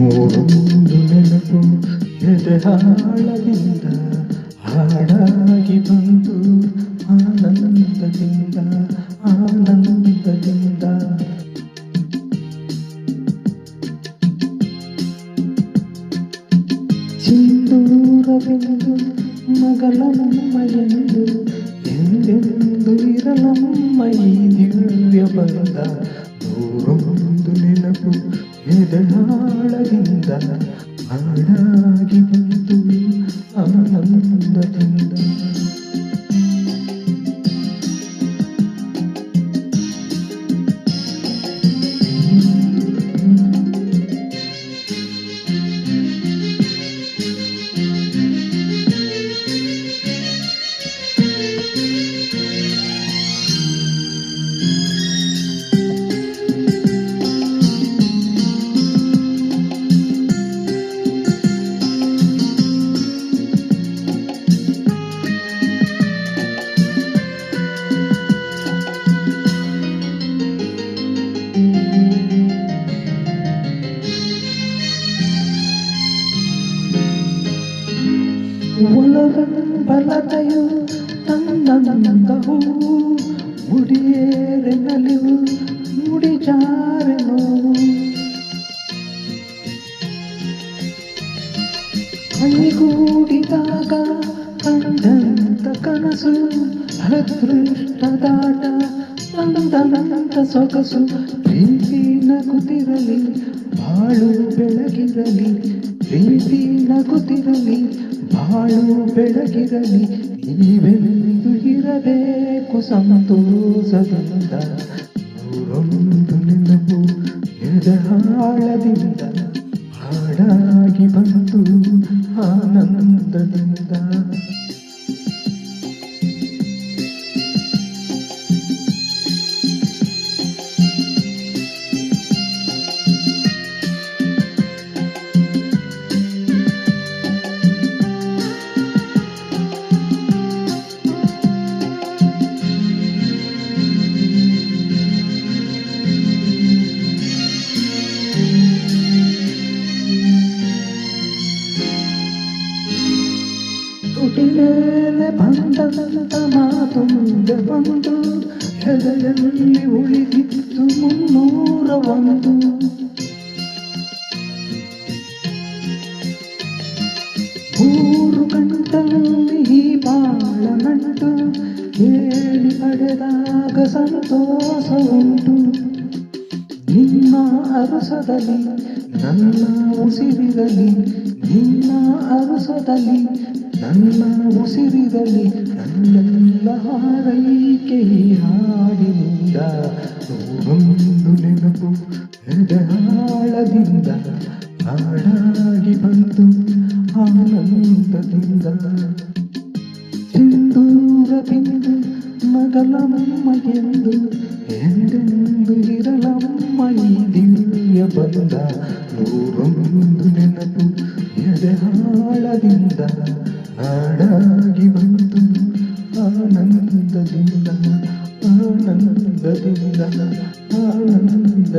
ನೂರೊಂದು ನೆನಪು ಎದೆ ಹಾಳದಿಂದ ಹಾಡಾಗಿ ಬಂತು ಆನಂದದಿಂದ ಆನಂದದಿಂದ ಸಿಂಧೂರವೆಂದು ಮಗಳ ನಮ್ಮಯೆಂದು ಎಂದೆಂದು ಇರಲಮ್ಮ ಈ ದಿವ್ಯ ಬಂದ ನೂರೊಂದು ನೆನಪು ಎದೆಹಾಳದಿಂದ ಹಾಡಾಗಿ ಬಂತು ಒಲವೆಂಬಲತೆಯು ತನ್ನಂದವು ಮುಡಿಯೇರೆ ನಲಿವು ಮುಡಿಜಾರೆ ನೋವು ಕೈಗೂಡಿದಾಗ ಕಂಡಂತ ಕನಸು ಅದೃಷ್ಟದಾಟ ತಂದನಂತ ಸೊಗಸು ಪ್ರೀತಿ ನಗುತ್ತಿರಲಿ ಬಾಳು ಬೆಳಗಿರಲಿ, ಪ್ರೀತಿ ನಗುತ್ತಿರಲಿ, ಬಾಳು ಬೆಳಗಿರಲಿ ನೀವೆಂದು ಇರಬೇಕು ಸಂತೋಷದಿಂದ ನೂರೊಂದು ನೆನಪು ಎದಹಾಳದಿಂದ ಹಾಡಾಗಿ ಬಂತು ಆನಂದದಿಂದ. ಮಾತು ಮುಂದೆ ಬಂದು ಎದೆಯಲ್ಲಿ ಉಳಿದಿತ್ತು ಮುನ್ನೂರ ಒಂದು. ಮೂರು ಗಂಟಲಲ್ಲಿ ಈ ಬಾಳ ನಂಟು, ಕೇಳಿ ಪಡೆದಾಗ ಸಂತೋಷ ಉಂಟು. ನಿನ್ನ ಅರಸದಲ್ಲಿ, ನನ್ನ ಉಸಿರಿರಲಿ ನಿನ್ನ ಅರಸದಲ್ಲಿ, ನನ್ನ ಉಸಿರಿರಲಿ ನನ್ನೆಲ್ಲ ಒಂದು ನೆನಪು ಎಡಾಳದಿಂದ ಹಾಡಾಗಿ ಬಂತು ಆನಂದದಿಂದ. ಸಿಂಧೂರ ಬಿಂದು ಮಗಲಮ್ಮ ಎಂದು ಎಂದೆಂದು ಇರಲಮ್ಮ ಈ ದಿವ್ಯ ಬಂದ ನೂರೊಂದು ನೆನಪು ಎಡೆಹಾಳದಿಂದ ಹಾಡಾಗಿ ಬಂತು ಆನಂದದಿಂದ. ಆನಂದದಿಂದ ಆನಂದದಿಂದ